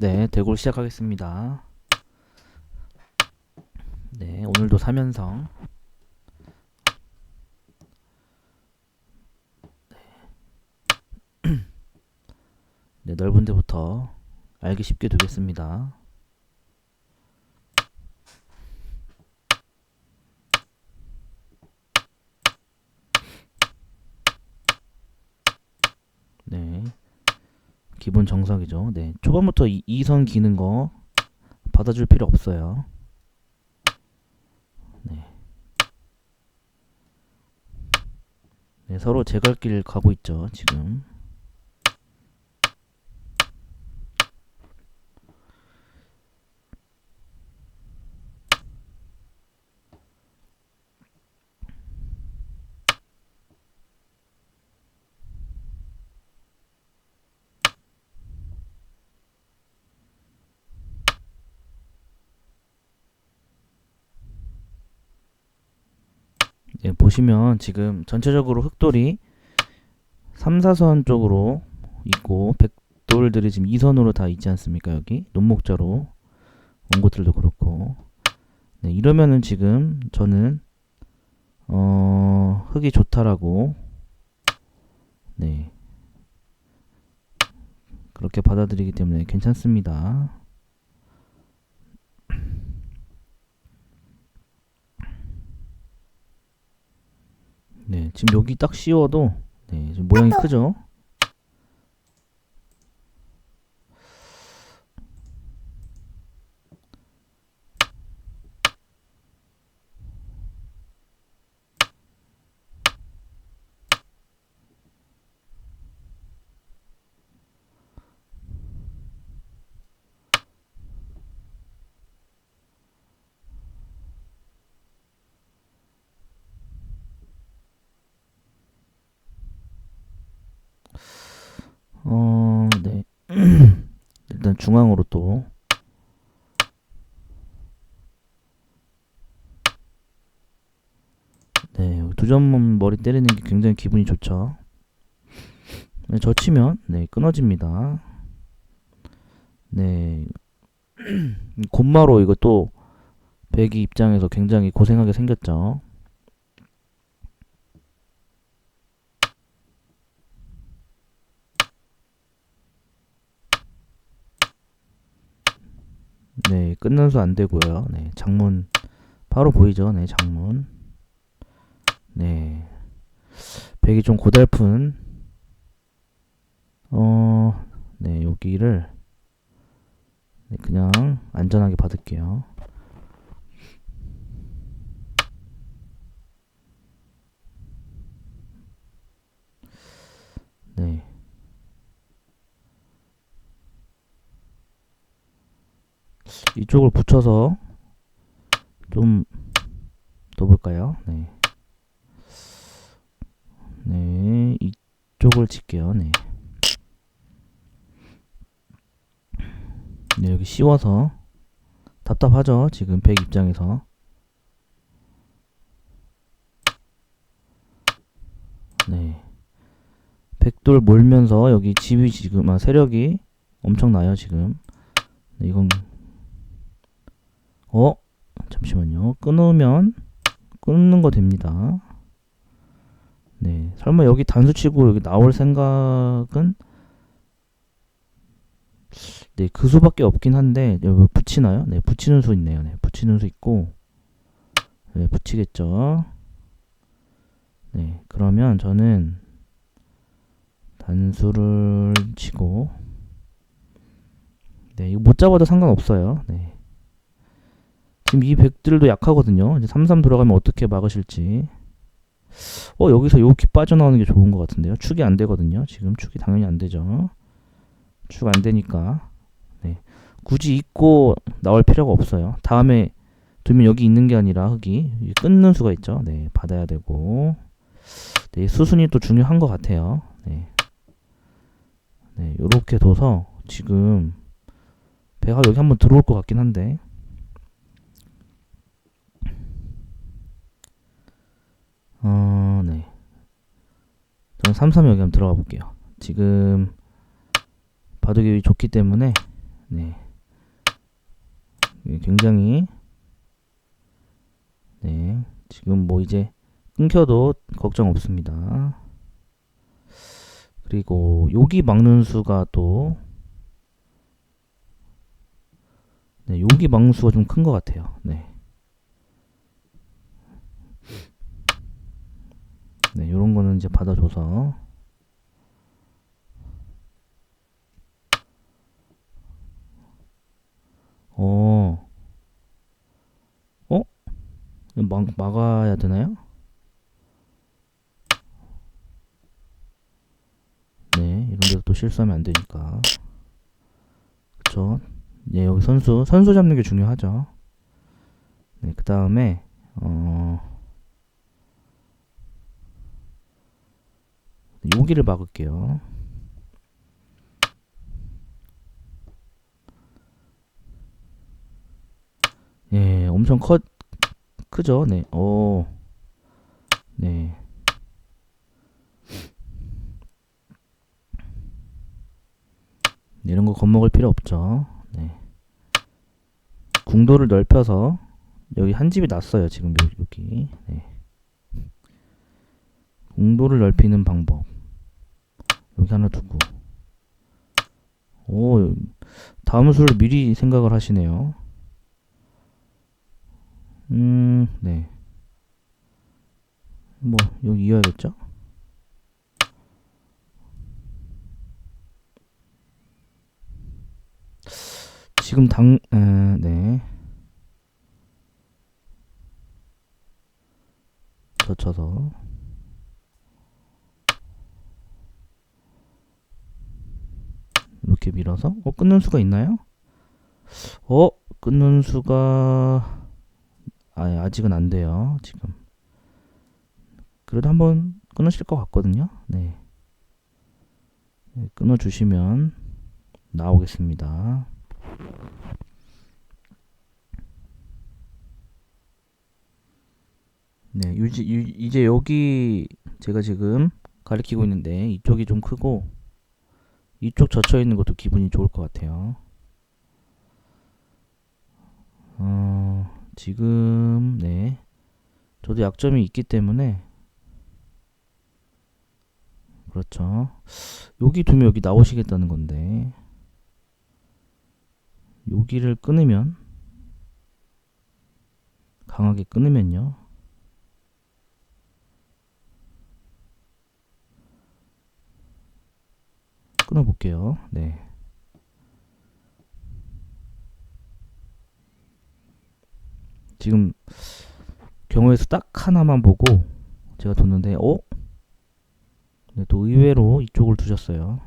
네, 대골 시작하겠습니다. 네, 오늘도 3연성. 네, 넓은 데부터 알기 쉽게 두겠습니다. 네. 기본 정석이죠. 네. 초반부터 이, 이선 기는 거 받아줄 필요 없어요. 네. 네, 서로 제갈길 가고 있죠, 지금. 네, 보시면 지금 전체적으로 흑돌이 3, 4선 쪽으로 있고 백돌들이 지금 2선으로 다 있지 않습니까? 여기 논목자로 온 것들도 그렇고 네, 이러면은 지금 저는 어, 흙이 좋다라고 네 그렇게 받아들이기 때문에 괜찮습니다. 네, 지금 여기 딱 씌워도 네, 지금 모양이 크죠? 어, 네. 일단 중앙으로 또 네, 두 점만 머리 때리는 게 굉장히 기분이 좋죠. 네, 젖히면 네, 끊어집니다. 네. 곤마로 이거 또 배기 입장에서 굉장히 고생하게 생겼죠. 네, 끊는 수 안 되고요. 네, 장문 바로 보이죠? 네, 장문. 네. 백이 좀 고달픈 어, 네, 여기를 네, 그냥 안전하게 받을게요. 네. 이쪽을 붙여서 좀 넣어볼까요? 네. 네, 이쪽을 칠게요. 네. 네, 여기 씌워서 답답하죠? 지금 백 입장에서. 네. 백돌 몰면서 여기 집이 지금 아 세력이 엄청나요, 지금. 네, 이건 어? 잠시만요. 끊으면 끊는 거 됩니다. 네. 설마 여기 단수 치고 여기 나올 생각은 네, 그 수밖에 없긴 한데 여기 붙이나요? 네, 붙이는 수 있네요. 네, 붙이는 수 있고 네, 붙이겠죠. 네, 그러면 저는 단수를 치고 네, 이거 못 잡아도 상관없어요. 네. 지금 이 백들도 약하거든요. 이제 33 들어가면 어떻게 막으실지. 어, 여기서 요기 빠져나오는 게 좋은 것 같은데요. 축이 안 되거든요. 지금 축이 당연히 안 되죠. 축 안 되니까. 네. 굳이 입고 나올 필요가 없어요. 다음에 두면 여기 있는 게 아니라 흙이 끊는 수가 있죠. 네. 받아야 되고. 네. 수순이 또 중요한 것 같아요. 네. 네. 요렇게 둬서 지금 배가 여기 한번 들어올 것 같긴 한데. 어, 네. 저는 33 여기 한번 들어가 볼게요. 지금 바둑이 좋기 때문에 네. 예, 굉장히 네. 지금 뭐 이제 끊겨도 걱정 없습니다. 그리고 여기 막는 수가 또 네, 여기 막는 수가 좀 큰 것 같아요. 네. 네, 요런 거는 이제 받아줘서 어, 어? 막, 막아야 되나요? 네, 이런 데서 또 실수하면 안 되니까. 그쵸? 네, 여기 선수, 선수 잡는 게 중요하죠. 네, 그 다음에, 어, 여기를 막을게요. 예, 엄청 커, 크죠? 네, 오, 네. 네, 이런 거 겁먹을 필요 없죠. 네. 궁도를 넓혀서 여기 한 집이 났어요. 지금 요- 여기. 네. 궁도를 넓히는 방법. 여기 하나 두고. 오, 다음 수를 미리 생각을 하시네요. 음, 네. 뭐 여기 이어야겠죠? 지금 당, 에, 네. 젖혀서. 이렇게 밀어서, 어, 끊는 수가 있나요? 어, 끊는 수가, 아, 아직은 안 돼요, 지금. 그래도 한번 끊으실 것 같거든요. 네. 네, 끊어 주시면 나오겠습니다. 네, 유지, 유, 이제 여기 제가 지금 가리키고 있는데 이쪽이 좀 크고 이쪽 젖혀 있는 것도 기분이 좋을 것 같아요. 어, 지금 네, 저도 약점이 있기 때문에 그렇죠. 여기 두면 여기 나오시겠다는 건데 여기를 끊으면 강하게 끊으면요. 끊어볼게요. 네. 지금 경우에서 딱 하나만 보고 제가 뒀는데, 어? 네, 또 의외로 이쪽을 두셨어요.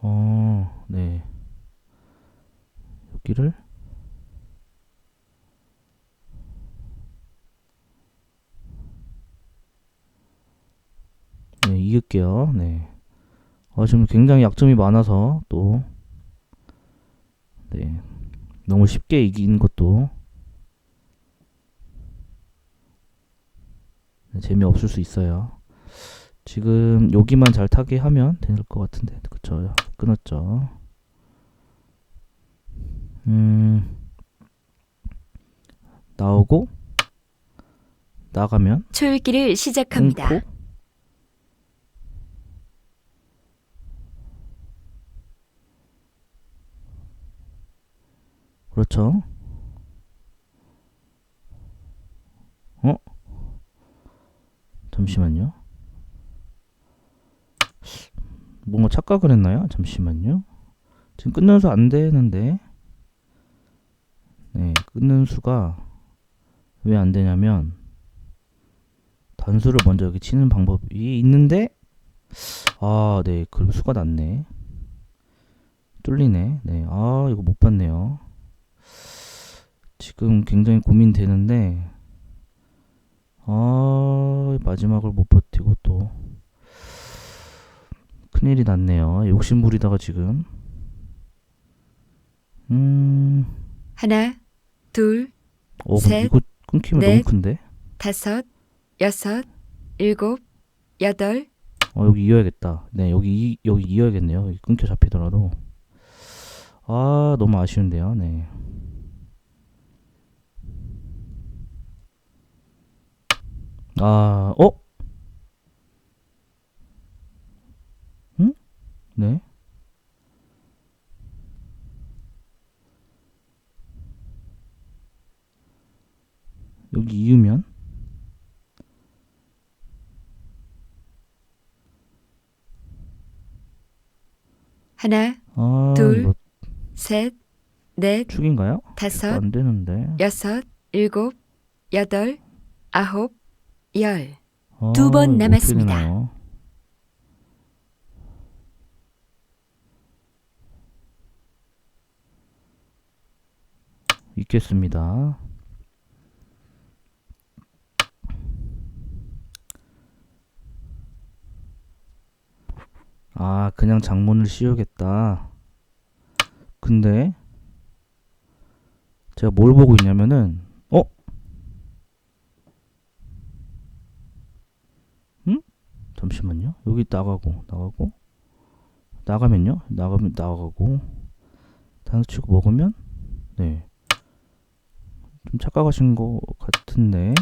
어, 네. 여기를 네, 이을게요. 네. 어, 지금 굉장히 약점이 많아서 또 네. 너무 쉽게 이긴 것도 네, 재미없을 수 있어요. 지금 여기만 잘 타게 하면 될 것 같은데 그쵸 끊었죠 음 나오고 나가면 초읽기를 시작합니다. 끊고 그렇죠 어 잠시만요 뭔가 착각을 했나요? 잠시만요. 지금 끊는 수 안 되는데. 네, 끊는 수가 왜 안 되냐면 단수를 먼저 여기 치는 방법이 있는데 아, 네, 그럼 수가 났네. 뚫리네. 네, 아, 이거 못 봤네요. 지금 굉장히 고민되는데 아, 마지막을 못 버티고 또 큰일이 났네요. 욕심 부리다가 지금. 음, 하나, 둘, 어, 셋, 이거 끊기면 넷. 너무 큰데? 다섯, 여섯, 일곱, 여덟, 어, 여기 이어야겠다. 네, 여기 이, 여기 이어야겠네요. 끊겨 잡히더라도. 아, 너무 아쉬운데요. 네. 아, 어? 응? 네. 여기 이으면 하나, 넷, 축인가요? 다섯, 안 되는데. 여섯, 일곱, 여덟, 아홉, 열. 아, 두번 이거 남았습니다. 어떻게 되나요? 있겠습니다. 아, 그냥 장문을 씌우겠다. 근데 제가 뭘 보고 있냐면은 어? 잠시만요. 여기 나가고 나가고 나가면요. 나가면 나가고 단수 치고 먹으면 네. 좀 착각하신 것 같은데.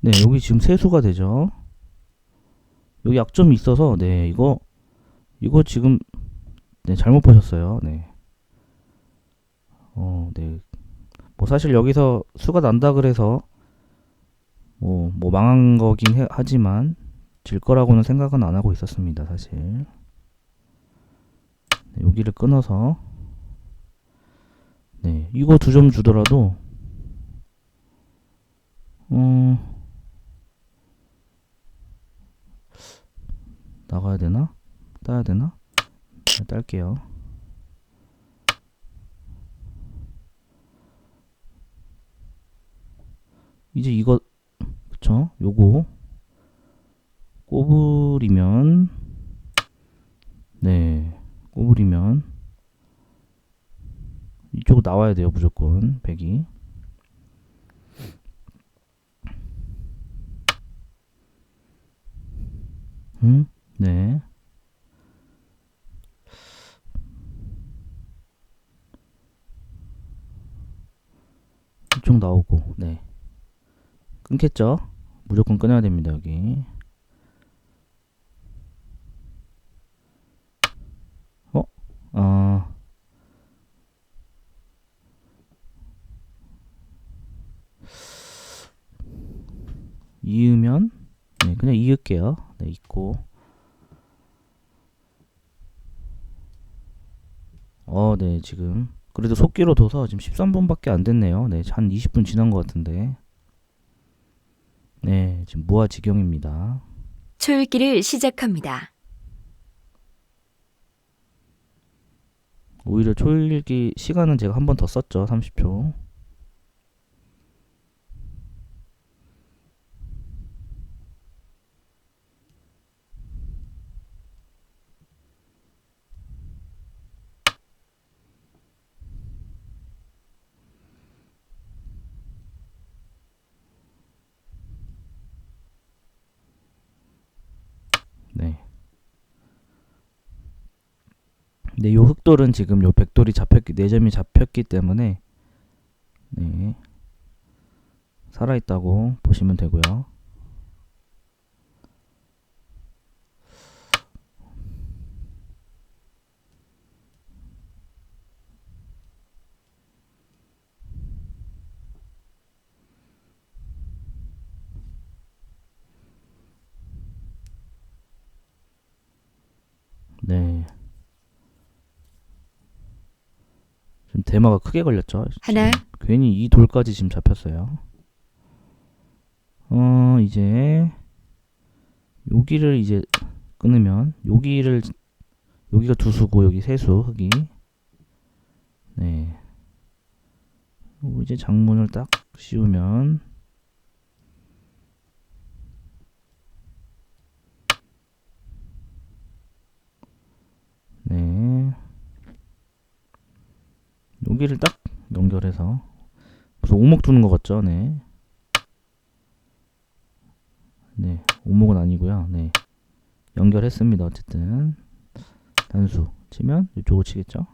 네, 여기 지금 세수가 되죠. 여기 약점이 있어서 네, 이거 이거 지금 네, 잘못 보셨어요. 네. 어, 네. 뭐 사실 여기서 수가 난다 그래서 뭐, 뭐 망한 거긴 해- 하지만 질 거라고는 생각은 안 하고 있었습니다, 사실. 네, 여기를 끊어서 네, 이거 두 점 주더라도 음 나가야 되나? 따야 되나? 네, 딸게요. 이제 이거 그쵸? 요거 꼬부리면 네 꼬부리면 이쪽 나와야 돼요 무조건 100이 음? 네 이쪽 나오고 네 끊겠죠? 무조건 끊어야 됩니다, 여기. 어? 아. 이으면 네, 그냥 이을게요. 네, 있고. 어, 네, 지금 그래도 속기로 둬서 지금 13분밖에 안 됐네요. 네, 한 20분 지난 것 같은데. 네, 지금 무아지경입니다. 초읽기를 시작합니다. 오히려 초일기 시간은 제가 한 번 더 썼죠. 30초. 네. 네, 요 흑돌은 지금 요 백돌이 잡혔기, 네 점이 잡혔기 때문에 네. 살아 있다고 보시면 되고요. 네. 지금 대마가 크게 걸렸죠. 하나, 지금 괜히 이 돌까지 지금 잡혔어요. 어, 이제 여기를 이제 끊으면 여기를 여기가 두 수고 여기 세 수 흙이 네. 이제 장문을 딱 씌우면 네. 여기를 딱 연결해서 무슨 오목 두는 것 같죠? 네. 네, 오목은 아니고요. 네, 연결했습니다. 어쨌든 단수 치면 이쪽으로 치겠죠.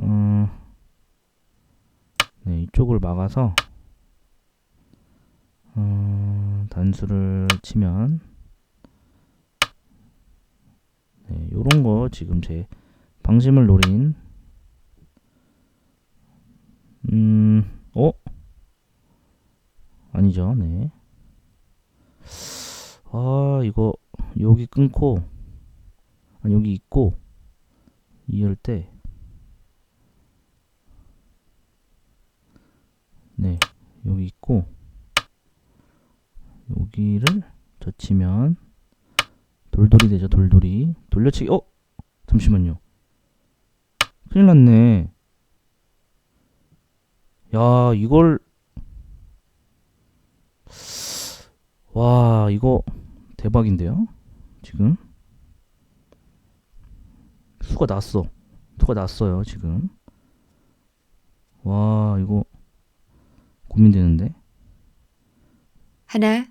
음, 네, 이쪽을 막아서 음, 단수를 치면 네, 요런 거 지금 제 방심을 노린 음, 어? 아니죠, 네. 아, 이거 여기 끊고 아니 여기 있고 이을 때 네, 여기 있고 여기를 젖히면 돌돌이 되죠, 돌돌이. 돌려치기. 어? 잠시만요. 큰일 났네. 야, 이걸 와, 이거 대박인데요? 지금 수가 났어. 수가 났어요, 지금. 와, 이거 고민되는데. 하나, 야,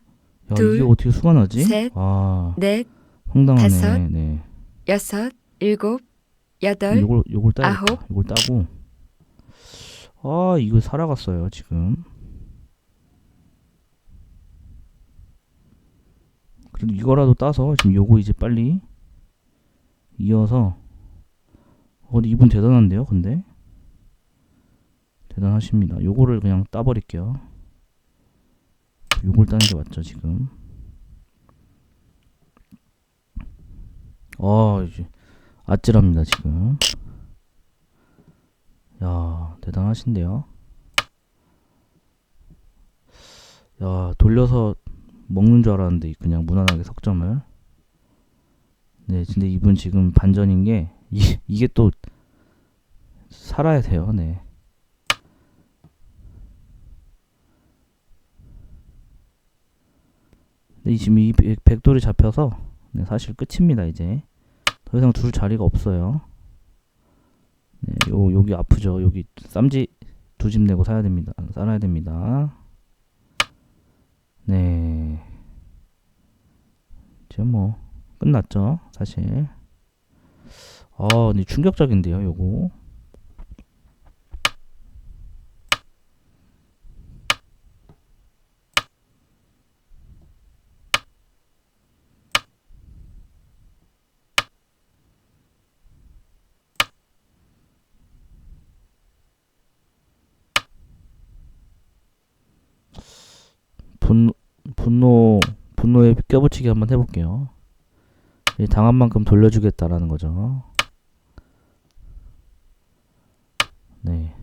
둘, 이게 어떻게 수가 나지? 셋, 와, 넷, 황당하네. 다섯, 네. 여섯, 일곱, 여덟, 요걸 요걸 따야겠다. 아홉. 요걸 따고 아 이거 살아갔어요 지금. 그래도 이거라도 따서 지금 요거 이제 빨리 이어서. 어 근데 이분 대단한데요 근데? 대단하십니다. 요거를 그냥 따버릴게요. 요걸 따는 게 맞죠 지금? 어 이제 아찔합니다 지금. 야 대단하신데요. 야 돌려서 먹는 줄 알았는데 그냥 무난하게 석점을. 네 근데 이분 지금 반전인 게 이, 이게 또 살아야 돼요. 네. 근데 지금 이 백- 백돌이 잡혀서 네, 사실 끝입니다 이제. 더 이상 둘 자리가 없어요. 네, 요 여기 아프죠. 여기 쌈지 두 집 내고 사야 됩니다. 살아야 됩니다. 네. 이제 뭐 끝났죠, 사실. 아, 근데 충격적인데요, 요거. 분 분노 분노에 껴붙이기 한번 해볼게요. 이 당한 만큼 돌려주겠다라는 거죠. 네.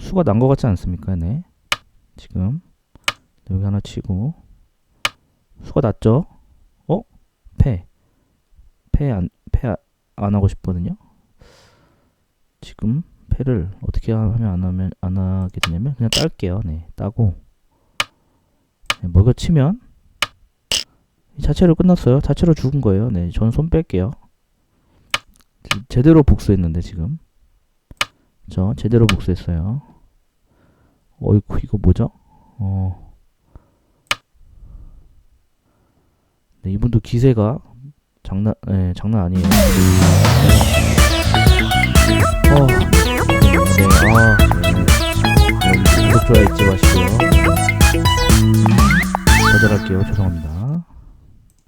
수가 난 것 같지 않습니까? 네. 지금 여기 하나 치고 수가 났죠? 어? 패. 패 안 패 안 하고 싶거든요. 지금 패를 어떻게 하면 안 하면 안 하게 되냐면 그냥 딸게요. 네, 따고 네, 먹여 치면 이 자체로 끝났어요. 자체로 죽은 거예요. 네, 저는 손 뺄게요. 지- 제대로 복수했는데 지금 저 제대로 복수했어요. 어이구 이거 뭐죠? 어, 네, 이분도 기세가 장난, 네, 장난 아니에요. 어, 네, 아, 네. 구독, 좋아요 잊지 마시고요. 거절할게요. 죄송합니다.